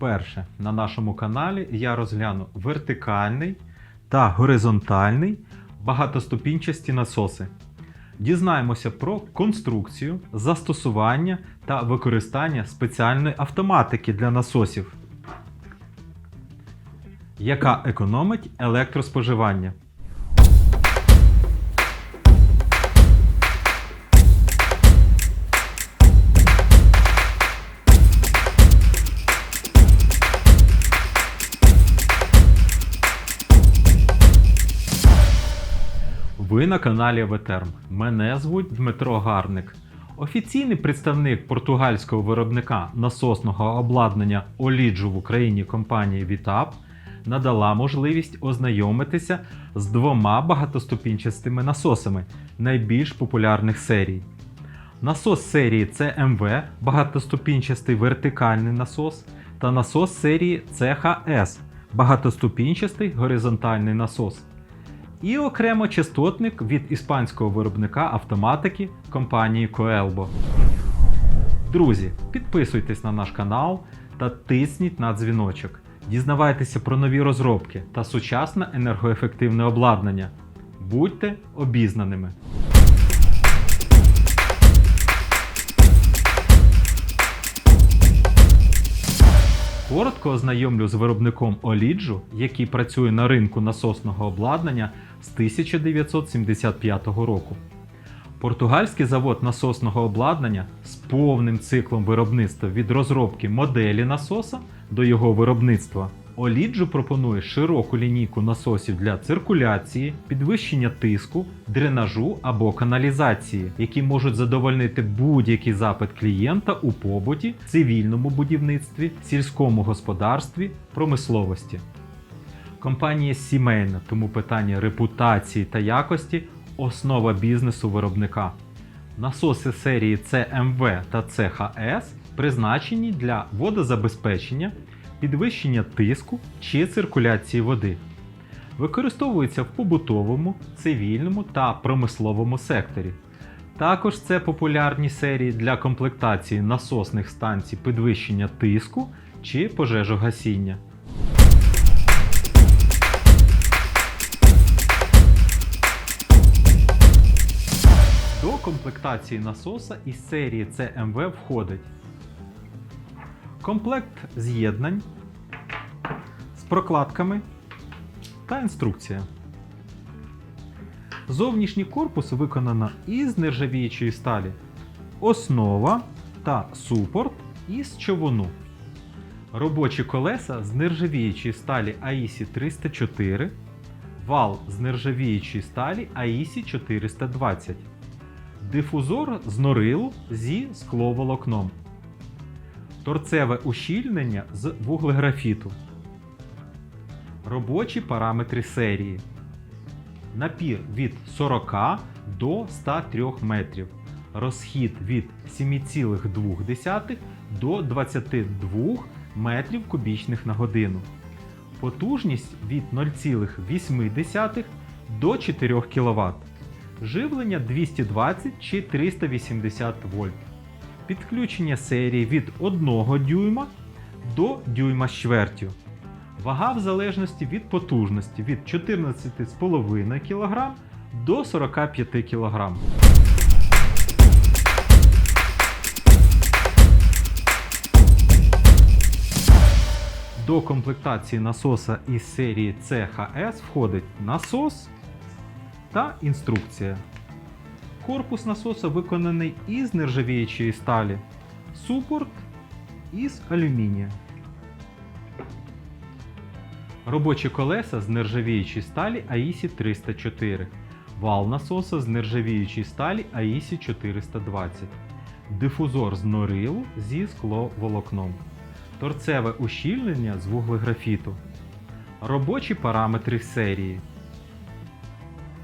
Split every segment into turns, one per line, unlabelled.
Вперше на нашому каналі я розгляну вертикальний та горизонтальний багатоступінчасті насоси. Дізнаємося про конструкцію, застосування та використання спеціальної автоматики для насосів, яка економить електроспоживання. На каналі Ветерм. Мене звуть Дмитро Гарник. Офіційний представник португальського виробника насосного обладнання Оліджу в Україні компанії Вітап надала можливість ознайомитися з двома багатоступінчастими насосами найбільш популярних серій. Насос серії CMV багатоступінчастий вертикальний насос та насос серії CHS багатоступінчастий горизонтальний насос і окремо частотник від іспанського виробника автоматики компанії Coelbo. Друзі, підписуйтесь на наш канал та тисніть на дзвіночок. Дізнавайтеся про нові розробки та сучасне енергоефективне обладнання. Будьте обізнаними. Коротко ознайомлю з виробником Оліджу, який працює на ринку насосного обладнання з 1975 року. Португальський завод насосного обладнання з повним циклом виробництва від розробки моделі насоса до його виробництва. Оліджу пропонує широку лінійку насосів для циркуляції, підвищення тиску, дренажу або каналізації, які можуть задовольнити будь-який запит клієнта у побуті, цивільному будівництві, сільському господарстві, промисловості. Компанія сімейна, тому питання репутації та якості основа бізнесу виробника. Насоси серії CMV та CHS призначені для водозабезпечення, підвищення тиску чи циркуляції води. Використовуються в побутовому, цивільному та промисловому секторі. Також це популярні серії для комплектації насосних станцій підвищення тиску чи пожежогасіння. Комплектації насоса із серії CMV входить комплект з'єднань з прокладками та інструкція. Зовнішній корпус виконано із нержавіючої сталі, основа та супорт із човуну. Робочі колеса з нержавіючої сталі AISI 304, вал з нержавіючої сталі AISI 420, дифузор з норилу зі скловолокном, торцеве ущільнення з вуглеграфіту, робочі параметри серії, напір від 40 до 103 метрів, розхід від 7,2 до 22 метрів кубічних на годину, потужність від 0,8 до 4 кВт, живлення 220 чи 380 вольт, підключення серії від 1 дюйма до дюйма з чвертю. Вага в залежності від потужності від 14,5 кг до 45 кг. До комплектації насоса із серії CHS входить насос та інструкція. Корпус насоса виконаний із нержавіючої сталі, супорт із алюмінія. Робочі колеса з нержавіючої сталі AISI 304, вал насоса з нержавіючої сталі AISI 420, дифузор з норилу зі скловолокном, торцеве ущільнення з вуглеграфіту, робочі параметри серії.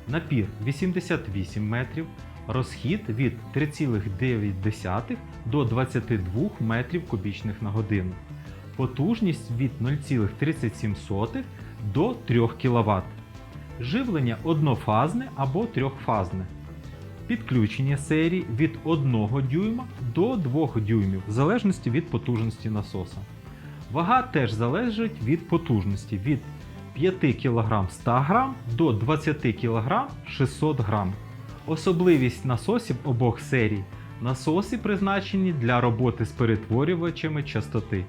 Напір 88 метрів, розхід від 3,9 до 22 метрів кубічних на годину. Потужність від 0,37 до 3 кВт, живлення однофазне або трьохфазне, підключення серії від 1 дюйма до 2 дюймів в залежності від потужності насоса. Вага теж залежить від потужності від 5 кг 100 г до 20 кг 600 г. Особливість насосів обох серій насоси призначені для роботи з перетворювачами частоти.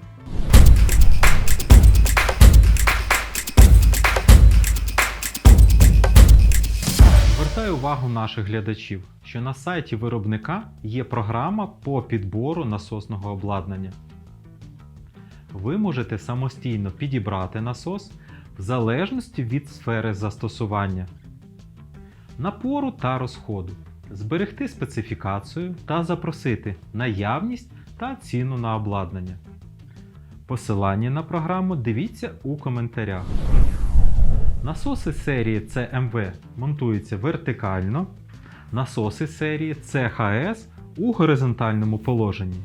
Звертаю увагу наших глядачів, що на сайті виробника є програма по підбору насосного обладнання. Ви можете самостійно підібрати насос в залежності від сфери застосування, напору та розходу, зберегти специфікацію та запросити наявність та ціну на обладнання. Посилання на програму дивіться у коментарях. Насоси серії CMV монтуються вертикально, насоси серії CHS у горизонтальному положенні.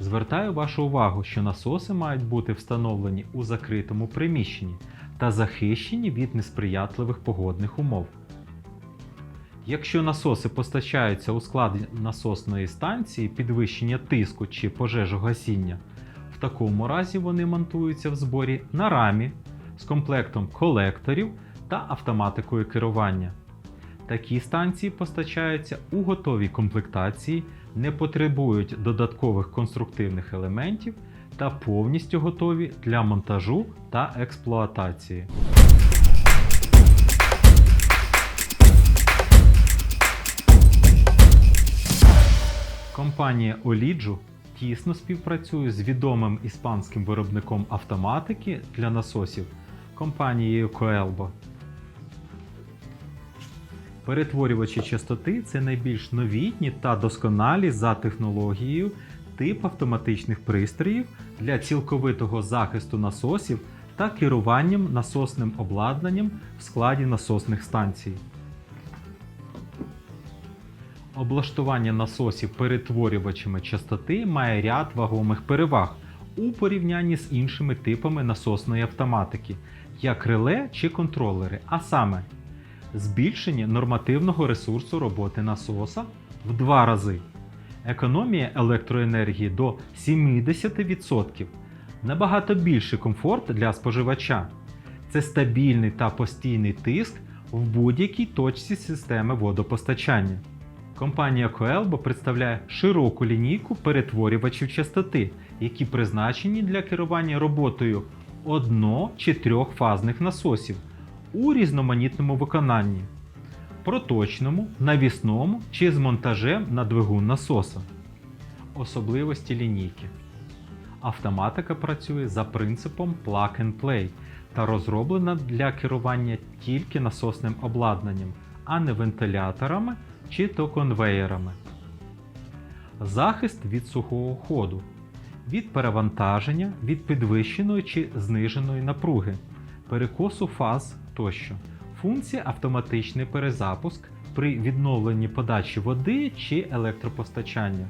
Звертаю вашу увагу, що насоси мають бути встановлені у закритому приміщенні та захищені від несприятливих погодних умов. Якщо насоси постачаються у складі насосної станції підвищення тиску чи пожежогасіння, в такому разі вони монтуються в зборі на рамі з комплектом колекторів та автоматикою керування. Такі станції постачаються у готовій комплектації, не потребують додаткових конструктивних елементів та повністю готові для монтажу та експлуатації. Компанія Olidju тісно співпрацює з відомим іспанським виробником автоматики для насосів компанією Coelbo. Перетворювачі частоти це найбільш новітні та досконалі за технологією тип автоматичних пристроїв для цілковитого захисту насосів та керуванням насосним обладнанням в складі насосних станцій. Облаштування насосів перетворювачами частоти має ряд вагомих переваг у порівнянні з іншими типами насосної автоматики, як реле чи контролери, а саме збільшення нормативного ресурсу роботи насоса в два рази, економія електроенергії до 70%, набагато більший комфорт для споживача. Це стабільний та постійний тиск в будь-якій точці системи водопостачання. Компанія Coelbo представляє широку лінійку перетворювачів частоти, які призначені для керування роботою одно- чи трьохфазних насосів у різноманітному виконанні проточному, навісному чи з монтажем на двигун насоса. Особливості лінійки. Автоматика працює за принципом Plug and Play та розроблена для керування тільки насосним обладнанням, а не вентиляторами чи то конвеєрами. Захист від сухого ходу, від перевантаження, від підвищеної чи зниженої напруги, перекосу фаз тощо. Функція автоматичний перезапуск при відновленні подачі води чи електропостачання.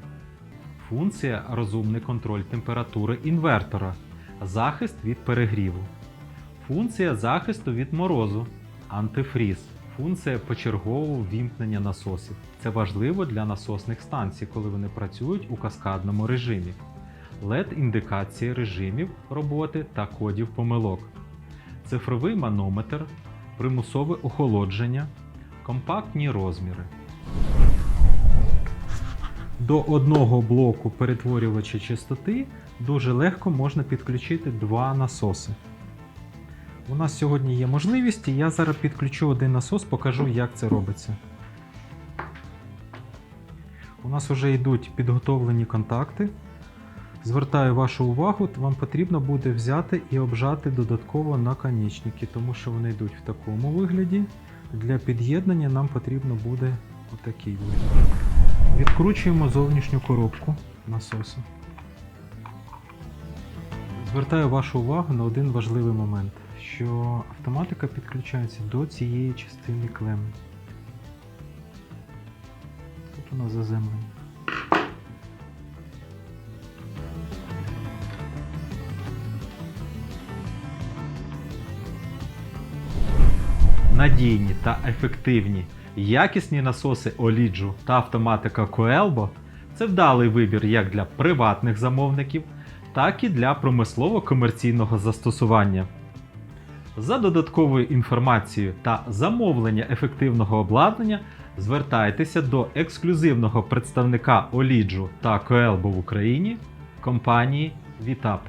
Функція розумний контроль температури інвертора, захист від перегріву. Функція захисту від морозу, антифріз. Функція почергового вімкнення насосів. Це важливо для насосних станцій, коли вони працюють у каскадному режимі. LED-індикація режимів роботи та кодів помилок. Цифровий манометр, примусове охолодження, компактні розміри. До одного блоку перетворювача частоти дуже легко можна підключити два насоси. У нас сьогодні є можливість, і я зараз підключу один насос, покажу, як це робиться. У нас вже йдуть підготовлені контакти. Звертаю вашу увагу, вам потрібно буде взяти і обжати додатково наконечники, тому що вони йдуть в такому вигляді. Для під'єднання нам потрібно буде отакий вигляд. Відкручуємо зовнішню коробку насосу. Звертаю вашу увагу на один важливий момент, що автоматика підключається до цієї частини клеми. Тут у нас заземлення. Надійні та ефективні якісні насоси Olidju та автоматика Coelbo – це вдалий вибір як для приватних замовників, так і для промислово-комерційного застосування. За додатковою інформацією та замовлення ефективного обладнання звертайтеся до ексклюзивного представника Оліджу та Коелбо в Україні компанії Вітап.